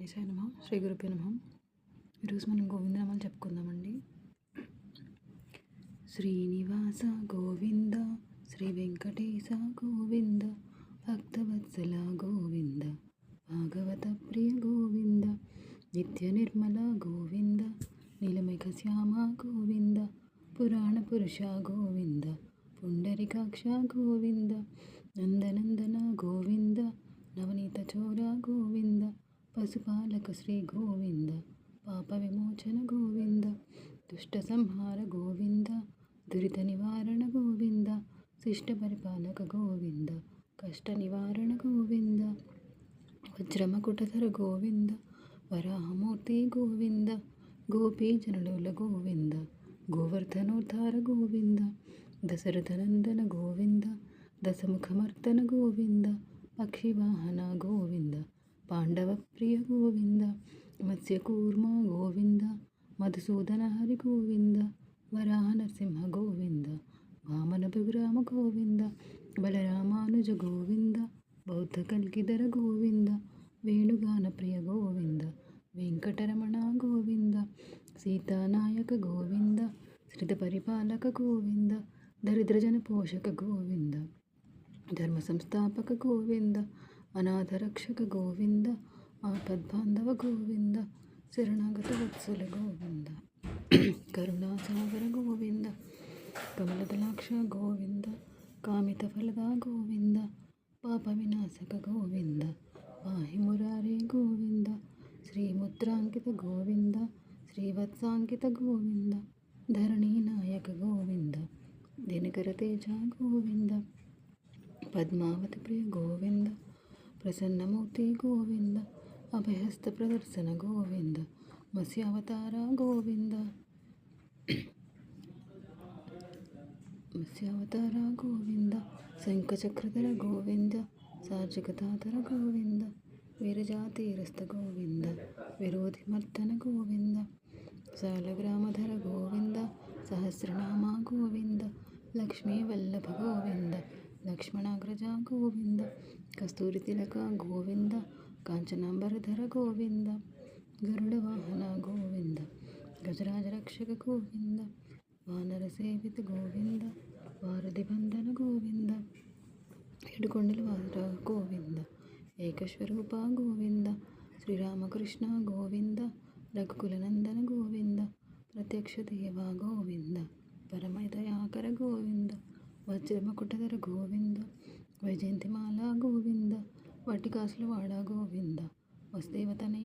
గణేశాయ నమ. శ్రీ గురుపే నమ. ఈరోజు మనం గోవిందనామాలు చెప్పుకుందామండి. శ్రీనివాస గోవింద శ్రీ వెంకటేశ గోవింద భక్తవత్సల గోవింద భాగవత ప్రియ గోవింద నిత్య నిర్మల గోవింద నీలమేఘ శ్యామ గోవింద పురాణ పురుష గోవింద పుండరికాక్ష గోవింద నందనందన గోవింద నవనీత చోర గోవింద పశుపాలక శ్రీ గోవింద పాప విమోచన గోవింద దుష్ట సంహార గోవింద దురిత నివారణ గోవింద శిష్ట పరిపాలక గోవింద కష్ట నివారణ గోవింద వజ్రమకుటధర గోవింద వరాహమూర్తి గోవింద గోపీజనుల గోవింద గోవర్ధనోద్ధార గోవింద దశరథనందన గోవింద దశముఖమర్దన గోవింద పక్షివాహన గోవింద పాండవ ప్రియ గోవింద మత్స్యకూర్మ గోవింద మధుసూదన హరి గోవింద వరాహ నరసింహ గోవింద వామన విగ్రామ గోవింద బలరామానుజ గోవింద బౌద్ధ కల్కిధర గోవింద వేణుగాన ప్రియ గోవింద వెంకటరమణ గోవింద సీతానాయక గోవింద శ్రిత పరిపాలక గోవింద దరిద్రజన పోషక గోవింద ధర్మ సంస్థాపక గోవింద ಅನಾಥರಕ್ಷಕ ಗೋವಿಂದ ಆಪದ್ಬಾಂಧವ ಗೋವಿಂದ ಶರಣಾಗತ ವತ್ಸಲ ಗೋವಿಂದ ಕರುಣಾಸಾಗರ ಗೋವಿಂದ ಕಮಲದಲಾಕ್ಷ ಗೋವಿಂದ ಕಾಮಿತ ಫಲದ ಗೋವಿಂದ ಪಾಪ ವಿನಾಶಕ ಗೋವಿಂದ ಪಾಹಿ ಮುರಾರಿ ಗೋವಿಂದ ಶ್ರೀಮುದ್ರಾಂಕಿತ ಗೋವಿಂದ ಶ್ರೀವತ್ಸಾಂಕಿತ ಗೋವಿಂದ ಧರಣಿ ನಾಯಕ ಗೋವಿಂದ ದಿನಕರ ತೇಜ ಗೋವಿಂದ ಪದ್ಮಾವತಿ ಪ್ರಿಯ ಗೋವಿಂದ ప్రసన్నమూర్తి గోవింద అభయహస్త ప్రదర్శన గోవింద మత్స్యావతార గోవింద మత్స్యావతార గోవింద శంఖచక్రధర గోవింద సార్జగతాధర గోవింద వీరజాతీరస్థ గోవింద విరోధి మర్దన గోవింద సాలగ్రామధర గోవింద సహస్రనామ గోవింద లక్ష్మీ వల్లభ గోవింద లక్ష్మణాగ్రజ గోవింద కస్తూరి తిలక గోవింద కాంచనాంబరధర గోవింద గరుడ వాహన గోవింద గజరాజ రక్షక గోవింద వానర సేవిత గోవింద వారధి బంధన గోవింద ఏడుకొండల వార గోవింద ఏకస్వరూప గోవింద శ్రీరామకృష్ణ గోవింద రఘుకులనందన గోవింద ప్రత్యక్ష దేవ గోవింద పరమదయాకర గోవింద వజ్రమకుటధర గోవింద వైజయంతిమాల గోవింద వాటికాసులు వాడ గోవింద వసుదేవతనయ